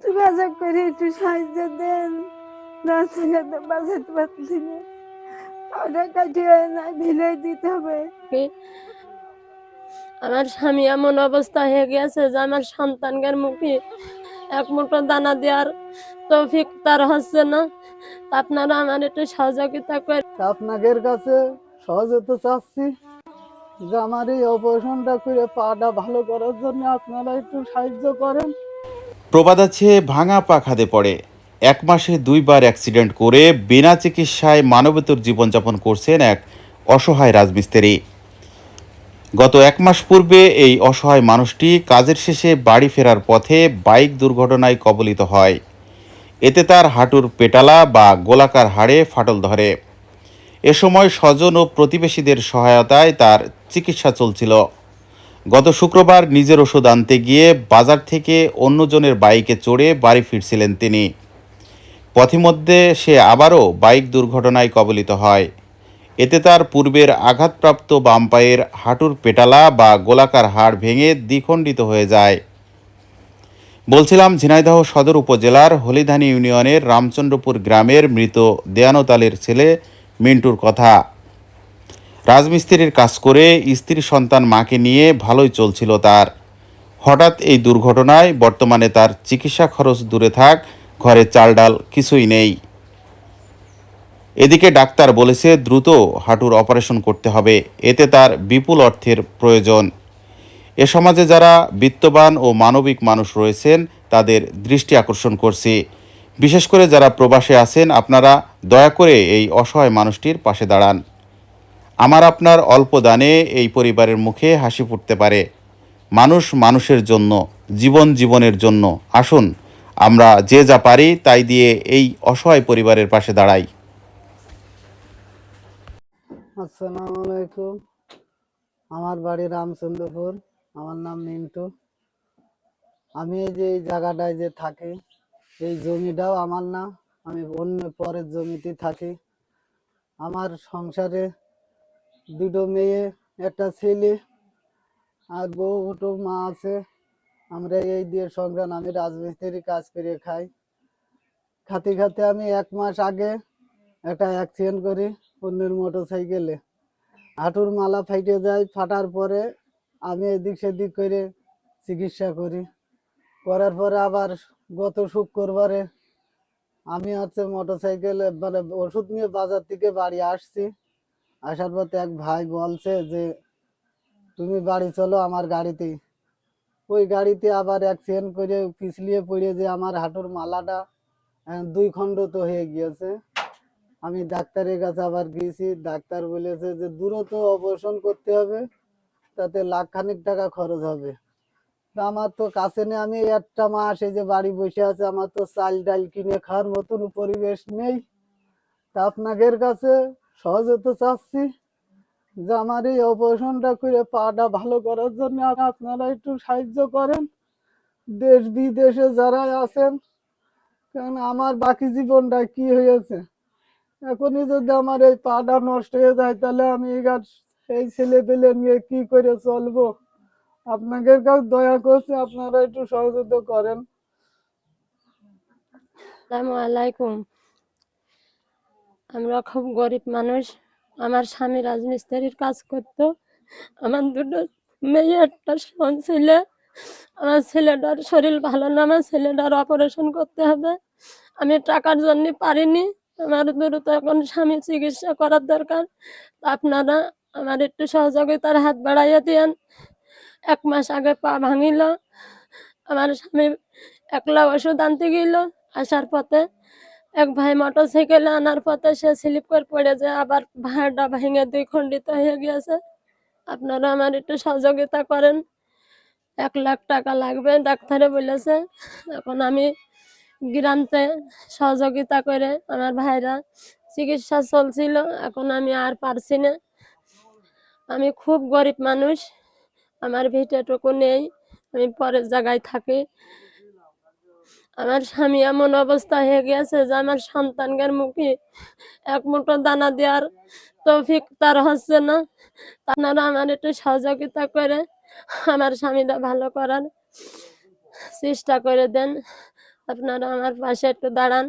একটু বাজা করে একটু সাহায্য দেন। না ছেলে তো বাজাতে পারছি না। ওটা কাটিয়ে না ভিলে দিতে হবে। আমার স্বামী এমন অবস্থা হয়ে গেছে যে আমার সন্তানদের মুখে এক মুঠো দানা দেওয়ার তৌফিক তার হচ্ছে না। আপনারা আমার একটু সহযোগিতা করে আপনাদের কাছে সহজে তো চাচ্ছি যে আমার এই অপারেশনটা করে পাটা ভালো করার জন্য আপনারা একটু সাহায্য করেন। প্রবাদ আছে, ভাঙা পা খাদে পড়ে। এক মাসে দুইবার অ্যাক্সিডেন্ট করে বিনা চিকিৎসায় মানবেতর জীবনযাপন করছেন এক অসহায় রাজমিস্ত্রি। গত এক মাস পূর্বে এই অসহায় মানুষটি কাজের শেষে বাড়ি ফেরার পথে বাইক দুর্ঘটনায় কবলিত হয়। এতে তার হাঁটুর পেটালা বা গোলাকার হাড়ে ফাটল ধরে। এ সময় স্বজন ও প্রতিবেশীদের সহায়তায় তার চিকিৎসা চলছিল। গত শুক্রবার নিজের ওষুধ আনতে গিয়ে বাজার থেকে অন্যজনের বাইকে চড়ে বাড়ি ফিরছিলেন তিনি। পথিমধ্যে সে আবারও বাইক দুর্ঘটনায় কবলিত হয়। এতে তার পূর্বের আঘাতপ্রাপ্ত বাম পায়ের হাঁটুর পেটালা বা গোলাকার হাড় ভেঙে দ্বিখণ্ডিত হয়ে যায়। বলছিলাম, ঝিনাইদহ সদর উপজেলার হলিধানি ইউনিয়নের রামচন্দ্রপুর গ্রামের মৃত দেয়ানতালের ছেলে মিন্টুর কথা। রাজমিস্ত্রির কাজ করে স্ত্রী সন্তান মাকে নিয়ে ভালোই চলছিল তার। হঠাৎ এই দুর্ঘটনায় বর্তমানে তার চিকিৎসা খরচ দূরে থাক, ঘরে চাল ডাল কিছুই নেই। এদিকে ডাক্তার বলেছে দ্রুত হাঁটুর অপারেশন করতে হবে, এতে তার বিপুল অর্থের প্রয়োজন। এ সমাজে যারা বিত্তবান ও মানবিক মানুষ রয়েছেন, তাদের দৃষ্টি আকর্ষণ করছি। বিশেষ করে যারা প্রবাসে আছেন, আপনারা দয়া করে এই অসহায় মানুষটির পাশে দাঁড়ান। আমার আপনার অল্প দানে এই পরিবারের মুখে হাসি ফুটতে পারে। মানুষ মানুষের জন্য, জীবন জীবনের জন্য। আসুন, আমরা যে যা পারি তাই দিয়ে এই অসহায় পরিবারের পাশে দাঁড়াই। আসসালামু আলাইকুম। আমার বাড়ি রামচন্দ্রপুর। আমার নাম মিন্টু। আমি এই যে এই জায়গাটায় যে থাকি, এই জমিটাও আমার না। আমি অন্য পরের জমিতে থাকি। আমার সংসারে দুটো মেয়ে, একটা ছেলে আর বউ, দুটো মা আছে। আমরা এই দিয়ে সংগ্রাম, আমি রাজমিস্ত্রি কাজ করে খাই। খাতে খাতে আমি এক মাস আগে একটা অ্যাক্সিডেন্ট করি অন্যের মোটর সাইকেলে হাঁটুর মালা ফাইটে যায়, ফাটার পরে আমি এদিক সেদিক করে চিকিৎসা করি। করার পরে আবার গত শুক্রবারে আমি হচ্ছে মোটর সাইকেলে মানে ওষুধ নিয়ে বাজার থেকে বাড়ি আসছি। আসার পথে এক ভাই বলছে যে, তুমি বাড়ি চলো আমার গাড়িতেই ওই গাড়িতে আবার অ্যাক্সিডেন্ট করে পিছলিয়ে পড়ে যে আমার হাঁটুর মালাটা দুই খণ্ড তো হয়ে গিয়েছে। আমি ডাক্তারের কাছে আবার গিয়েছি, ডাক্তার বলেছে যে, দ্রুত অপারেশন করতে হবে, তাতে লাখ খানিক টাকা খরচ হবে। আমার তো কাছে নেই, আমি একটা মাস এই যে বাড়ি বসে আছে, আমার তো চাল ডাল কিনে খাওয়ার মতন পরিবেশ নেই। তা আপনাদের কাছে সহজে তো চাচ্ছি। যে আমার এই অপারেশনটা করে পাটা ভালো করার জন্য আপনারা একটু সাহায্য করেন। দেশ বিদেশে যারা আছেন, কারণ আমার বাকি জীবনটা কি হয়েছে? এখনই যদি আমার এই পাটা নষ্ট হয়ে যায়, তাহলে আমি এই ছেলে পেলে নিয়ে কি করে চলবো? আপনাদের কাছে দয়া করছি, আপনারা একটু সহযোগিতা করেন। আসসালামু আলাইকুম। আমরা খুব গরিব মানুষ। আমার স্বামী রাজমিস্ত্রির কাজ করতো। আমার দুটো মেয়ে, একটা সন্তান ছেলে। আমার ছেলেটার শরীর ভালো না, আমার ছেলেটার অপারেশন করতে হবে। আমি টাকার জন্য পারিনি। আমার দ্রুত এখন স্বামী চিকিৎসা করার দরকার। আপনারা আমার একটু সহযোগিতার হাত বাড়াইয়া দিয়েন। এক মাস আগে পা ভাঙিল। আমার স্বামী একলা ওষুধ আনতে গেল আসার পথে। এক ভাই মোটর সাইকেলে আনার পথে সে স্লিপ করে পড়ে যায়, আবার ভাড়াটা ভেঙে দুই খণ্ডিত হয়ে গিয়েছে। আপনারা আমার একটু সহযোগিতা করেন। এক লাখ টাকা লাগবে, ডাক্তারে বলেছে। এখন আমি গ্রামতে সহযোগিতা করে আমার ভাইরা চিকিৎসা চলছিল, এখন আমি আর পারছি না। আমি খুব গরিব মানুষ, আমার ভিটেটুকু নেই, আমি পরের জায়গায় থাকি। আমার স্বামী এমন অবস্থা হয়ে গেছে যে আমার সন্তানদের মুখে এক মুঠো দানা দেওয়ার তৌফিক তার হচ্ছে না। আপনারা আমার একটু সহযোগিতা করে আমার স্বামীটা ভালো করার চেষ্টা করে দেন। আপনারা আমার পাশে একটু দাঁড়ান।